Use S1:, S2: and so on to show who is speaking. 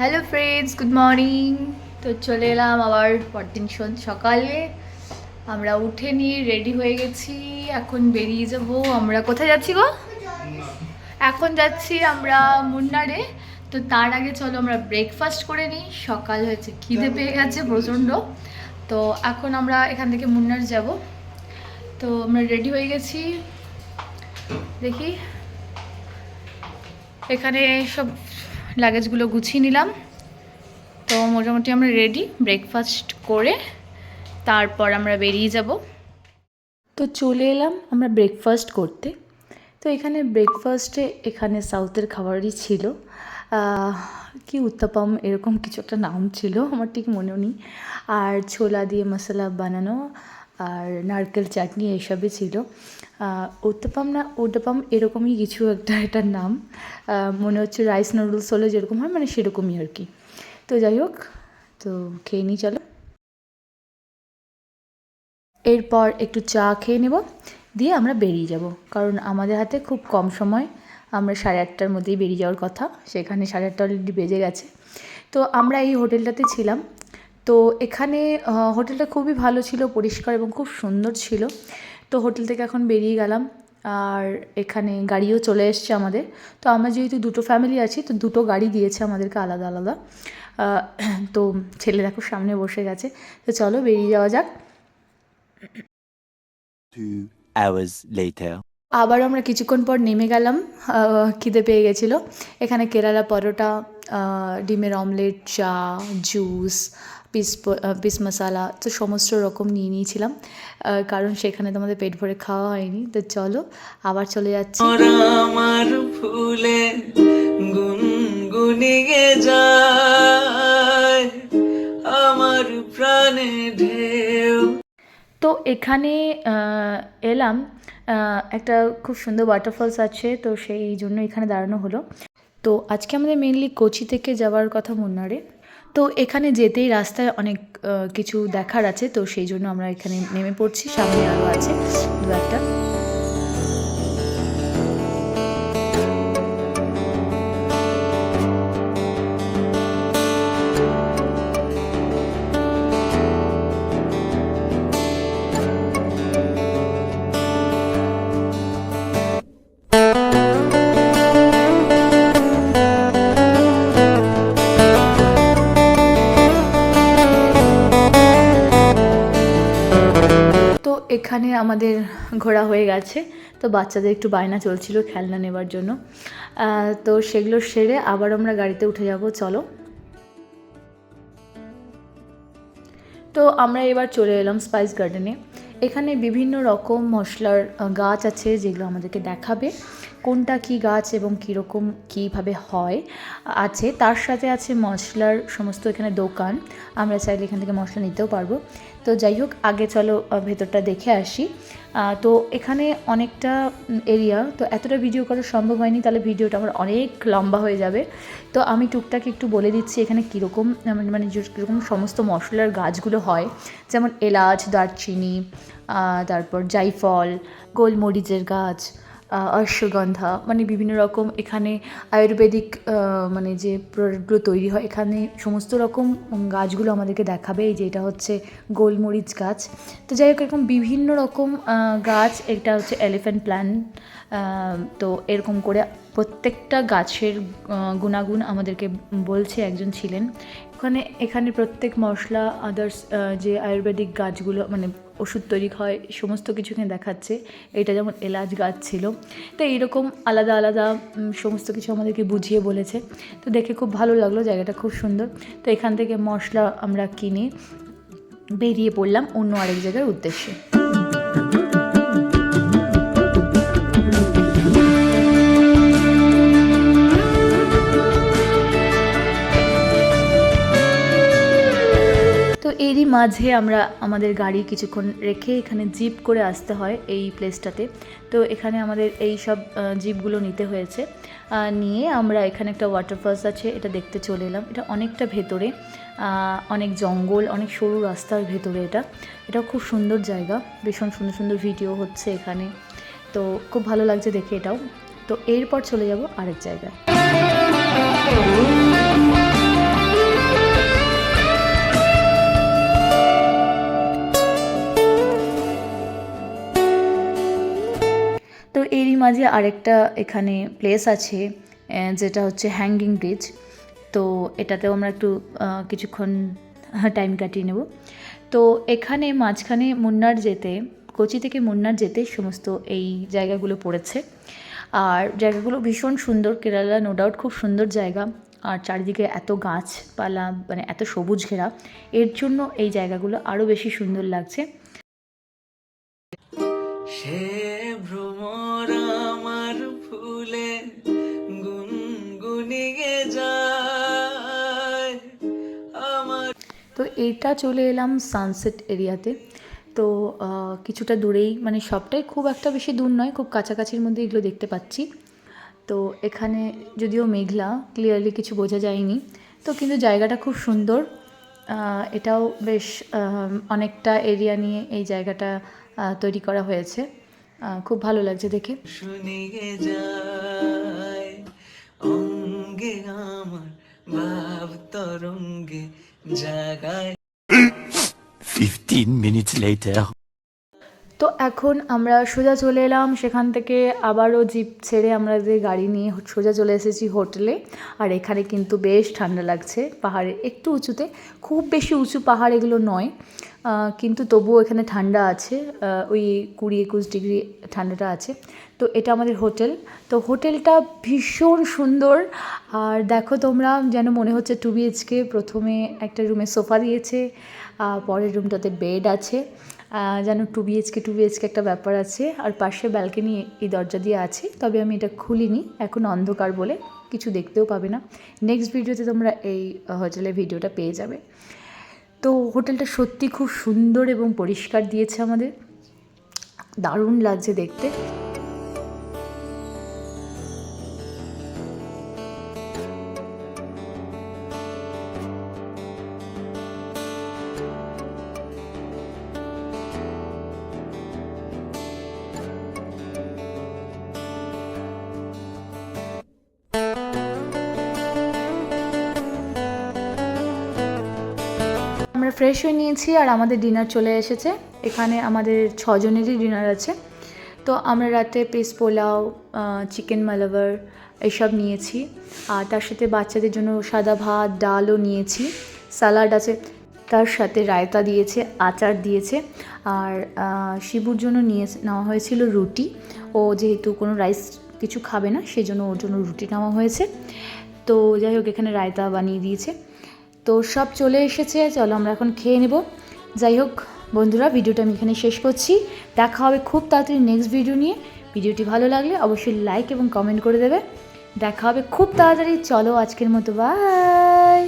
S1: Hello friends good morning তো চলে এলাম আবার পরদিন সকালে। আমরা উঠে নিয়ে রেডি হয়ে গেছি। এখন বেরিয়ে যাব। আমরা কোথায় যাচ্ছি গো? এখন যাচ্ছি আমরা মুন্নারে। তো তার আগে চলো আমরা ব্রেকফাস্ট করে নিই। সকাল হয়েছে, খিদে পেয়ে গেছে প্রচণ্ড। তো এখন আমরা এখান থেকে মুন্নার যাব। তো আমরা রেডি হয়ে গেছি। দেখি। এখানে সব লাগেজগুলো গুছিয়ে নিলাম। তো মোটামুটি আমরা রেডি ব্রেকফাস্ট করে তারপর আমরা বেরিয়ে যাব। তো চলে এলাম আমরা ব্রেকফাস্ট করতে। তো এখানে ব্রেকফাস্টে এখানে সাউথের খাবারই ছিল। কি উত্তাপাম এরকম কিছু একটা নাম ছিল, আমার ঠিক মনেও নেই। আর ছোলা দিয়ে মশলা বানানো আর নারকেল চাটনি এসবই ছিল। উত্তাপাম না, উত্তাপাম এরকমই কিছু একটা এটার নাম। মনে হচ্ছে রাইস নুডলস হলে যেরকম হয় মানে সেরকমই আর কি। তো যাই হোক, তো খেয়ে নিই, চলো। এরপর একটু চা খেয়ে নেব, দিয়ে আমরা বেরিয়ে যাব। কারণ আমাদের হাতে খুব কম সময়, আমরা সাড়ে আটটার মধ্যেই বেরিয়ে যাওয়ার কথা, সেখানে সাড়ে আটটা অলরেডি বেজে গেছে। তো আমরা এই হোটেলটাতে ছিলাম তো এখানে হোটেলটা খুবই ভালো ছিল পরিষ্কার এবং খুব সুন্দর ছিল। তো হোটেল থেকে এখন বেরিয়ে গেলাম আর এখানে গাড়িও চলে এসছে আমাদের। তো আমরা যেহেতু দুটো ফ্যামিলি আছি তো দুটো গাড়ি দিয়েছে আমাদেরকে আলাদা আলাদা। তো ছেলে দেখো সামনে বসে গেছে। তো চলো বেরিয়ে যাওয়া যাক। আবার আমরা কিছুক্ষণ পর নেমে গেলাম খিদে পেয়ে গেছিল। এখানে কেরালা পরোটা ডিমের অমলেট চা জুস পিস পিস মশালা তো সমস্ত রকম নিয়ে নিয়েছিলাম। কারণ সেখানে তো আমাদের পেট ভরে খাওয়া হয়নি। তো চলো আবার চলে যাচ্ছি।
S2: আমার ফুলে গুনগুনিয়ে যায় আমার প্রাণে ঢেউ।
S1: তো এখানে এলাম একটা খুব সুন্দর ওয়াটারফলস আছে তো সেই জন্য এখানে দাঁড়ানো হলো। তো আজকে আমাদের মেনলি কোচি থেকে যাওয়ার কথা মুন্নারে তো এখানে যেতেই রাস্তায় অনেক কিছু দেখার আছে, তো সেই জন্য আমরা এখানে নেমে পড়ছি, সামনে আরও আছে দু একটা। এখানে আমাদের ঘোরা হয়ে গেছে। তো বাচ্চাদের একটু বায়না চলছিল খেলনা নেবার জন্য। তো সেগুলো সেরে আবার আমরা গাড়িতে উঠে যাব, চলো। তো আমরা এবার চলে এলাম স্পাইস গার্ডেনে এখানে বিভিন্ন রকম মশলার গাছ আছে যেগুলো আমাদেরকে দেখাবে। কোনটা কি গাছ এবং কীরকম কীভাবে হয় আছে। তার সাথে আছে মশলার সমস্ত এখানে দোকান। আমরা চাইলে এখান থেকে মশলা নিতেও পারব। তো যাই হোক, আগে চলো ভেতরটা দেখে আসি। তো এখানে অনেকটা এরিয়া। তো এতটা ভিডিও করা সম্ভব হয়নি, তাহলে ভিডিওটা আমার অনেক লম্বা হয়ে যাবে। তো আমি টুকটাক একটু বলে দিচ্ছি এখানে কীরকম মানে- কীরকম সমস্ত মশলার গাছগুলো হয়। যেমন এলাচ, দারচিনি তারপর জাইফল, গোলমরিচের গাছ অশ্বগন্ধা মানে বিভিন্ন রকম এখানে আয়ুর্বেদিক মানে যে প্রোডাক্টগুলো তৈরি হয়, এখানে সমস্ত রকম গাছগুলো আমাদেরকে দেখাবে। এই যে এটা হচ্ছে গোলমরিচ গাছ। তো যাই হোক, এরকম বিভিন্ন রকম গাছ, এটা হচ্ছে এলিফ্যান্ট প্ল্যান তো এরকম করে প্রত্যেকটা গাছের গুণাগুণ আমাদেরকে বলছে একজন ছিলেন। ওখানে, এখানে প্রত্যেক মশলা আদার্স যে আয়ুর্বেদিক গাছগুলো মানে ওষুধ তৈরি হয়, সমস্ত কিছু এখানে দেখাচ্ছে। এটা যেমন এলাচ গাছ ছিল। তো এইরকম আলাদা আলাদা সমস্ত কিছু আমাদেরকে বুঝিয়ে বলেছে। তো দেখে খুব ভালো লাগল, জায়গাটা খুব সুন্দর। তো এখান থেকে মশলা আমরা কিনে বেরিয়ে পড়লাম অন্য আরেক জায়গার উদ্দেশ্যে। এরই মাঝে আমরা আমাদের গাড়ি কিছুক্ষণ রেখে এখানে জিপ করে আসতে হয় এই প্লেসটাতে তো এখানে আমাদের এই সব জিপগুলো নিতে হয়েছে। নিয়ে আমরা এখানে একটা ওয়াটারফলস আছে, এটা দেখতে চলে এলাম। এটা অনেকটা ভেতরে অনেক জঙ্গল, অনেক সরু রাস্তার ভেতরে এটা। এটা খুব সুন্দর জায়গা, ভীষণ সুন্দর সুন্দর ভিডিও হচ্ছে এখানে। তো খুব ভালো লাগছে দেখে এটাও। তো এরপর চলে যাব আরেক জায়গায়। মাঝে আরেকটা এখানে প্লেস আছে যেটা হচ্ছে হ্যাঙ্গিং ব্রিজ তো এটাতেও আমরা একটু কিছুক্ষণ টাইম কাটিয়ে নেব। তো এখানে মাঝখানে মুন্নার যেতে, কোচি থেকে মুন্নার যেতে সমস্ত এই জায়গাগুলো পড়েছে। আর জায়গাগুলো ভীষণ সুন্দর, কেরালা নো ডাউট খুব সুন্দর জায়গা। আর চারিদিকে এত গাছপালা মানে এত সবুজ ঘেরা। এর জন্য এই জায়গাগুলো আরও বেশি সুন্দর লাগছে।
S2: সে ভ্রমর
S1: এটা চলে এলাম সানসেট এরিয়াতে তো। কিছুটা দূরেই মানে সবটাই খুব একটা বেশি দূর নয়, খুব কাছাকাছির মধ্যে এগুলো দেখতে পাচ্ছি। তো, এখানে যদিও মেঘলা ক্লিয়ারলি কিছু বোঝা যায়নি। তো, কিন্তু জায়গাটা খুব সুন্দর। এটাও বেশ অনেকটা এরিয়া নিয়ে এই জায়গাটা তৈরি করা হয়েছে। খুব ভালো লাগছে দেখে।
S2: অঙ্গে আমার ভাব জাগায়
S3: 15 minutes later.
S1: তো এখন আমরা সোজা চলে এলাম। সেখান থেকে আবারও জিপ ছেড়ে আমরা যে গাড়ি নিয়ে সোজা চলে এসেছি হোটেলে। আর এখানে কিন্তু বেশ ঠান্ডা লাগছে। পাহাড়ে একটু উঁচুতে, খুব বেশি উঁচু পাহাড় এগুলো নয়। কিন্তু তবুও এখানে ঠান্ডা আছে। ওই কুড়ি একুশ ডিগ্রি ঠান্ডাটা আছে। তো এটা আমাদের হোটেল। তো হোটেলটা ভীষণ সুন্দর। আর দেখো তোমরা, যেন মনে হচ্ছে টু বিএইচকে প্রথমে একটা রুমে সোফা দিয়েছে। পরের রুমটাতে বেড আছে। যেন টু বিএইচকে টু বিএইচকে একটা ব্যাপার আছে। আর পাশে ব্যালকনি এই দরজা দিয়ে আছে, তবে আমি এটা খুলিনি। এখন অন্ধকার বলে কিছু দেখতেও পাবে না। নেক্সট ভিডিওতে তোমরা এই হোটেলের ভিডিওটা পেয়ে যাবে। তো হোটেলটা সত্যি খুব সুন্দর এবং পরিষ্কার দিয়েছে আমাদের। দারুণ লাগছে দেখতে। আমরা ফ্রেশ হয়ে নিয়েছি আর আমাদের ডিনার চলে এসেছে। এখানে আমাদের ছজনেরই ডিনার আছে। তো আমরা রাতে পিস পোলাও চিকেন মালাবার এসব নিয়েছি। আর তার সাথে বাচ্চাদের জন্য সাদা ভাত, ডালও নিয়েছি। স্যালাড আছে, তার সাথে রায়তা দিয়েছে, আচার দিয়েছে। আর শিবুর জন্য নিয়ে নেওয়া হয়েছিল রুটি। ও যেহেতু কোনো রাইস কিছু খাবে না সেই জন্য ওর জন্য রুটি নেওয়া হয়েছে। তো যাই হোক, এখানে রায়তা বানিয়ে দিয়েছে। তো সব চলে এসেছে, চলো আমরা এখন খেয়ে নেব। যাই হোক, বন্ধুরা, ভিডিওটা আমি এখানে শেষ করছি। দেখা হবে খুব তাড়াতাড়ি নেক্সট ভিডিও নিয়ে। ভিডিওটি ভালো লাগলে অবশ্যই লাইক এবং কমেন্ট করে দেবে। দেখা হবে খুব তাড়াতাড়ি। চলো আজকের মতো বাই